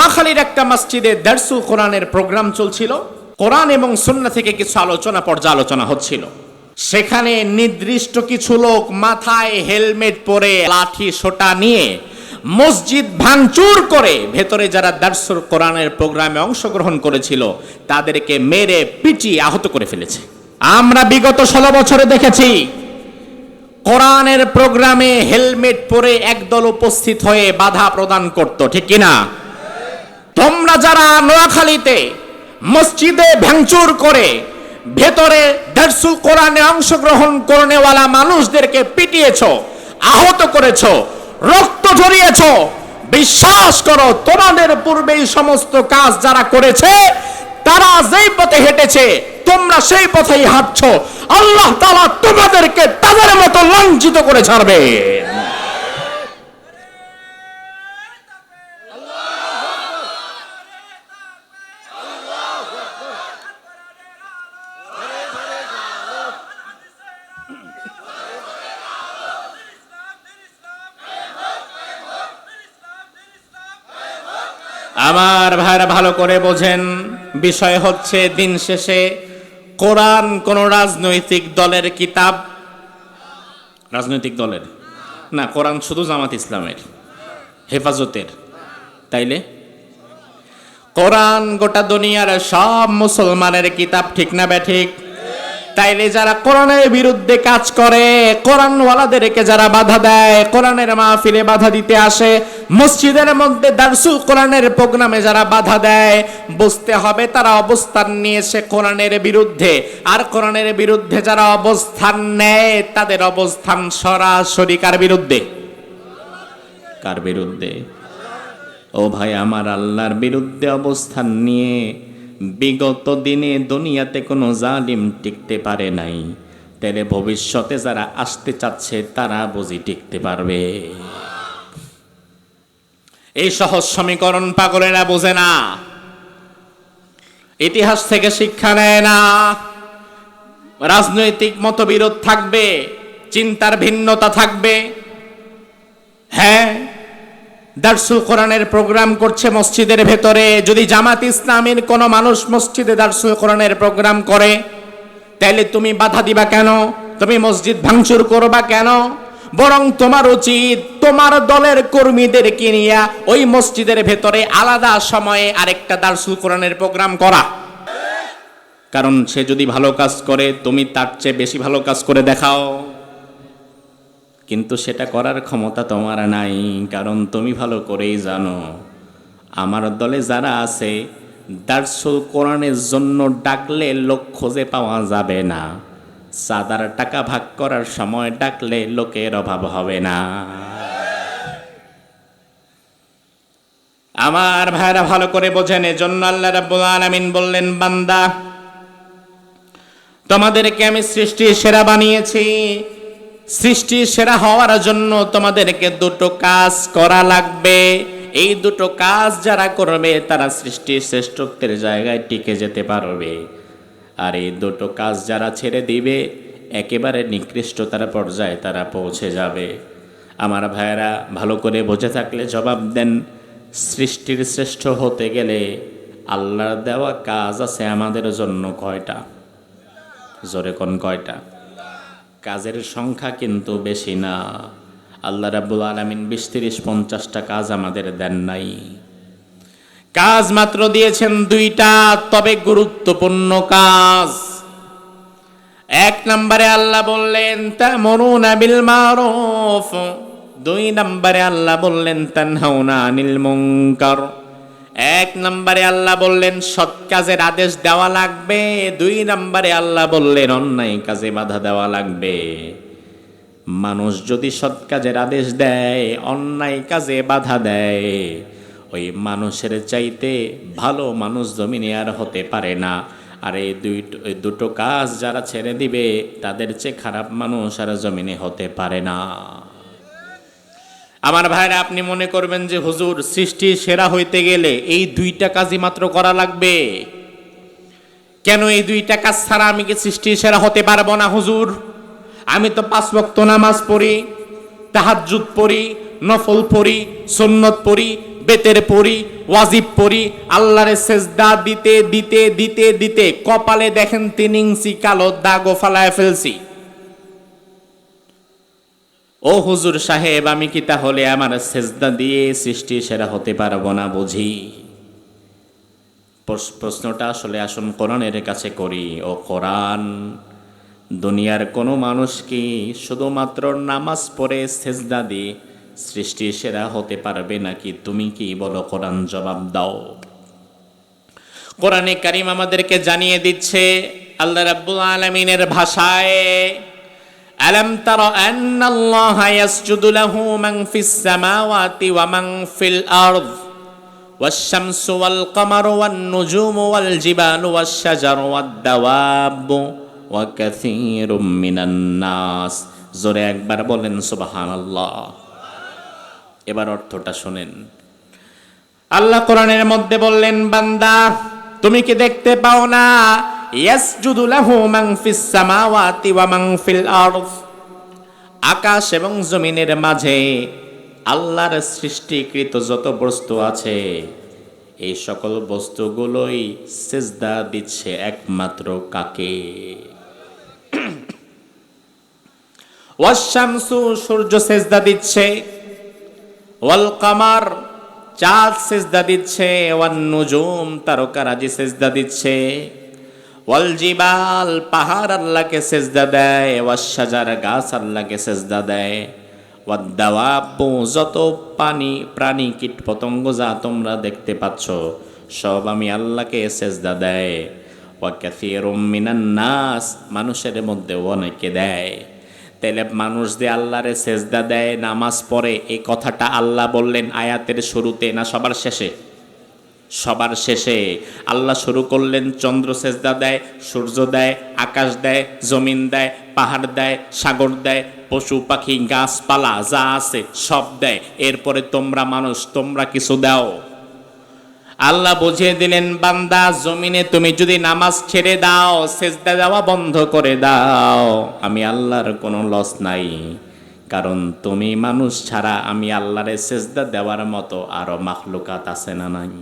নোয়াখালীর একটা মসজিদে দারসুল কোরআনের প্রোগ্রাম চলছিল। কোরআন এবং সুন্না থেকে কিছু আলোচনা পর্যালোচনা হচ্ছিল। সেখানে নির্দিষ্ট কিছু লোক মাথায় হেলমেট পরে লাঠি সোটা নিয়ে মসজিদ ভাঙচুর করে ভেতরে যারা দারসুল কোরআনের প্রোগ্রামে অংশগ্রহণ করেছিল, তাদেরকে মেরে পিটিয়ে আহত করে ফেলেছে। আমরা বিগত ষোলো বছরে দেখেছি, কোরআনের প্রোগ্রামে হেলমেট পরে একদল উপস্থিত হয়ে বাধা প্রদান করত, ঠিক কিনা? তোমরা যারা নোয়াখালীতে মসজিদে ভাঙচুর করে ভেতরে দারসুল কোরআনে অংশগ্রহণ করনেওয়ালা মানুষদেরকে পিটিয়েছ, আহত করেছ, রক্ত ঝরিয়েছ, বিশ্বাস করো, তোমাদের পূর্বে সমস্ত কাজ যারা করেছে, তারা যেই পথে হেঁটেছে, তোমরা সেই পথেই হাঁটছ। আল্লাহ তাআলা তোমাদেরকে তাদের মতো লাঞ্ছিত করে ছাড়বে। আমার ভাইরা ভালো করে বোঝেন, বিষয় হচ্ছে দিন শেষে কোরআন কোন রাজনৈতিক দলের কিতাব। রাজনৈতিক দলের? না, কোরআন শুধু জামাত ইসলামের, হেফাজতের। তাইলে? কোরআন গোটা দুনিয়ার সব মুসলমানের কিতাব ঠিক না ব্যাঠিক? তাইলে যারা কোরআনের বিরুদ্ধে কাজ করে, কোরআনওয়ালাদেরকে যারা বাধা দেয়, কোরআনের মাহফিলে বাধা দিতে আসে, মসজিদের মধ্যে দারসুল কোরআনের প্রোগ্রামে যারা বাধা দেয়, বুঝতে হবে তারা অবস্থান নিয়েছে কোরআনের বিরুদ্ধে। আর কোরআনের বিরুদ্ধে যারা অবস্থান নেয়, তাদের অবস্থান সরাসরি কার বিরুদ্ধে? কার বিরুদ্ধে? ও ভাই, আমার আল্লাহর বিরুদ্ধে অবস্থান নিয়ে বিগত দিনে দুনিয়াতে কোনো জালিম টিকতে পারে নাই। তাহলে ভবিষ্যতে যারা আসতে চাচ্ছে, তারা বুঝি টিকতে পারবে। এই সহজ সমীকরণ পাগলেরা বোঝে না। ইতিহাস থেকে শিক্ষা নেয় না। রাজনৈতিক মতবিরোধ থাকবে, চিন্তার ভিন্নতা থাকবে। হ্যাঁ দারসুল কোরআনের প্রোগ্রাম করছে মসজিদের ভেতরে। যদি জামাত ইসলামের কোনো মানুষ মসজিদে দারসুল কোরআনের প্রোগ্রাম করে তাইলে তুমি বাধা দিবা কেন? তুমি মসজিদ ভাঙচুর করবা কেন? বরং তোমার উচিত তোমার দলের কর্মীদেরকে নিয়ে ওই মসজিদের ভেতরে আলাদা সময়ে আরেকটা দারসুল কোরআনের প্রোগ্রাম করা। কারণ সে যদি ভালো কাজ করে, তুমি তার চেয়ে বেশি ভালো কাজ করে দেখাও। কিন্তু সেটা করার ক্ষমতা তোমার নাই, কারণ তুমি ভালো করেই জানো। আমার দলে যারা আছে, দার্সুল কোরআনের জন্য ডাকলে লোক খোঁজে পাওয়া যাবে না। সাদার টাকা ভাগ করার সময় ডাকলে লোকের অভাব হবে না। আমার ভাইরা ভালো করে বোঝেন, এজন্য আল্লাহ রাব্বুল আলামিন বললেন, বান্দা, তোমাদেরকে আমি সৃষ্টির সেরা বানিয়েছি। সৃষ্টির সেরা হওয়ার জন্য তোমাদেরকে দুটো কাজ করা লাগবে। এই দুটো কাজ যারা করবে, তারা সৃষ্টির শ্রেষ্ঠত্বের জায়গায় টিকে যেতে পারবে। আর এই দুটো কাজ যারা ছেড়ে দিবে, একেবারে নিকৃষ্টতার পর্যায়ে তারা পৌঁছে যাবে। আমার ভাইয়েরা, ভালো করে বুঝে থাকলে জবাব দেন, সৃষ্টির শ্রেষ্ঠ হতে গেলে আল্লাহর দেওয়া কাজ আছে আমাদের জন্য কয়টা? জোরে কোন কয়টা? কাজের সংখ্যা কিন্তু বেশি না। আল্লাহ রাব্বুল আলামিন বিশ তিরিশ পঞ্চাশটা কাজ আমাদের দেন নাই। কাজ মাত্র দিয়েছেন দুইটা, তবে গুরুত্বপূর্ণ কাজ। এক নম্বরে আল্লাহ বললেন তা তামরুনা বিল মারুফ। দুই নম্বরে আল্লাহ বললেন তা তানহাউনা আনিল মুনকার। এক নম্বরে আল্লাহ বললেন, সৎ কাজের আদেশ দেওয়া লাগবে। দুই নম্বরে আল্লাহ বললেন, অন্যায় কাজে বাধা দেওয়া লাগবে। মানুষ যদি সৎ কাজের আদেশ দেয়, অন্যায় কাজে বাধা দেয়, ওই মানুষের চাইতে ভালো মানুষ জমিনে আর হতে পারে না। আর এই দুই দুটো কাজ যারা ছেড়ে দিবে, তাদের চেয়ে খারাপ মানুষ আর জমিনে হতে পারে না। আমার ভাইরা, আপনি মনে করবেন যে হুজুর সৃষ্টি সেরা হইতে গেলে এই দুইটা কাজই মাত্র করা লাগবে। কেন এই দুইটা কাজ ছাড়া আমি কি সৃষ্টি সেরা হতে পারব না হুজুর? আমি তো পাঁচ বক্ত নামাজ পড়ি, তাহাজ্জুদ পড়ি, নফল পড়ি, সুন্নত পড়ি, বেতের পড়ি, ওয়াজিব পড়ি, আল্লাহরে সেজদা দিতে দিতে দিতে দিতে, কপালে দেখেন তিন ইঞ্চি কালো দাগও ফালায় ফেলছি। ও হুজুর সাহেব, আমি কি তাহলে আমার সেজদা দিয়ে সৃষ্টি সেরা হতে পারব না বুঝি? প্রশ্নটা আসলে আসুন কোরআনের কাছে করি। ও কোরআন, দুনিয়ার কোনো মানুষ কি শুধুমাত্র নামাজ পড়ে সেজদা দিয়ে সৃষ্টি সেরা হতে পারবে নাকি? তুমি কি বলো? কোরআন জবাব দাও। কোরআনে কারিম আমাদেরকে জানিয়ে দিচ্ছে, আল্লাহ রাব্বুল আলামিনের ভাষায় ألم تر أن الله يسجد له من في السماوات ومن في الأرض والشمس والقمر والنجوم والجبال والشجر والدواب وكثير من الناس জোরে একবার বলেন সুবহানাল্লাহ এবার অর্থটা শোনেন আল্লাহ কোরআনের মধ্যে বললেন বান্দা তুমি কি দেখতে পাও না ইয়াসজুদু লাহু মান ফিস সামাওয়াতি ওয়া মান ফিল আরদ। আকাশ এবং জমিনের মাঝে আল্লাহর সৃষ্টিকৃত যত বস্তু আছে, এই সকল বস্তুগুলোই সেজদা দিচ্ছে একমাত্র কাকে? ওয়াশামসু সূর্য সেজদা দিচ্ছে ওয়াল কামার চাঁদ সেজদা দিচ্ছে ওয়ান নুজুম তারকারাজি সেজদা দিচ্ছে। ওয়াল জিবাল, পাহাড় আল্লাহকে সেজদা দেয়, ওয়াস সাজার গাছ আল্লাহকে সেজদা দেয়। ওয়াদ দাওয়াবু, যত পানি, প্রাণী কীট পতঙ্গ যা তোমরা দেখতে পাচ্ছ, সব আমি আল্লাহকে সেজদা দেয়। ওয়া কাসীরুম মিনান নাস, মানুষের মধ্যে অনেকে দেয়। তাহলে মানুষ যে আল্লাহরে সেজদা দেয়, নামাজ পড়ে, এই কথাটা আল্লাহ বললেন আয়াতের শুরুতে না সবার শেষে? সবার শেষে আল্লাহ শুরু করলেন, চন্দ্র সেজদা দেয়, সূর্য দেয়, আকাশ দেয়, জমিন দেয়, পাহাড় দেয়, সাগর দেয়, পশু পাখি, গাছপালা যা আছে সব দেয়। এরপরে তোমরা মানুষ, তোমরা কিছু দাও। আল্লাহ বুঝিয়ে দিলেন, বান্দা, জমিনে তুমি যদি নামাজ ছেড়ে দাও, সেজদা দেওয়া বন্ধ করে দাও। আমি আল্লাহর কোনো লস নাই, কারণ তুমি মানুষ ছাড়া আমি আল্লাহরে সেজদা দেওয়ার মতো আরও মাখলুকাত আছে না নাই।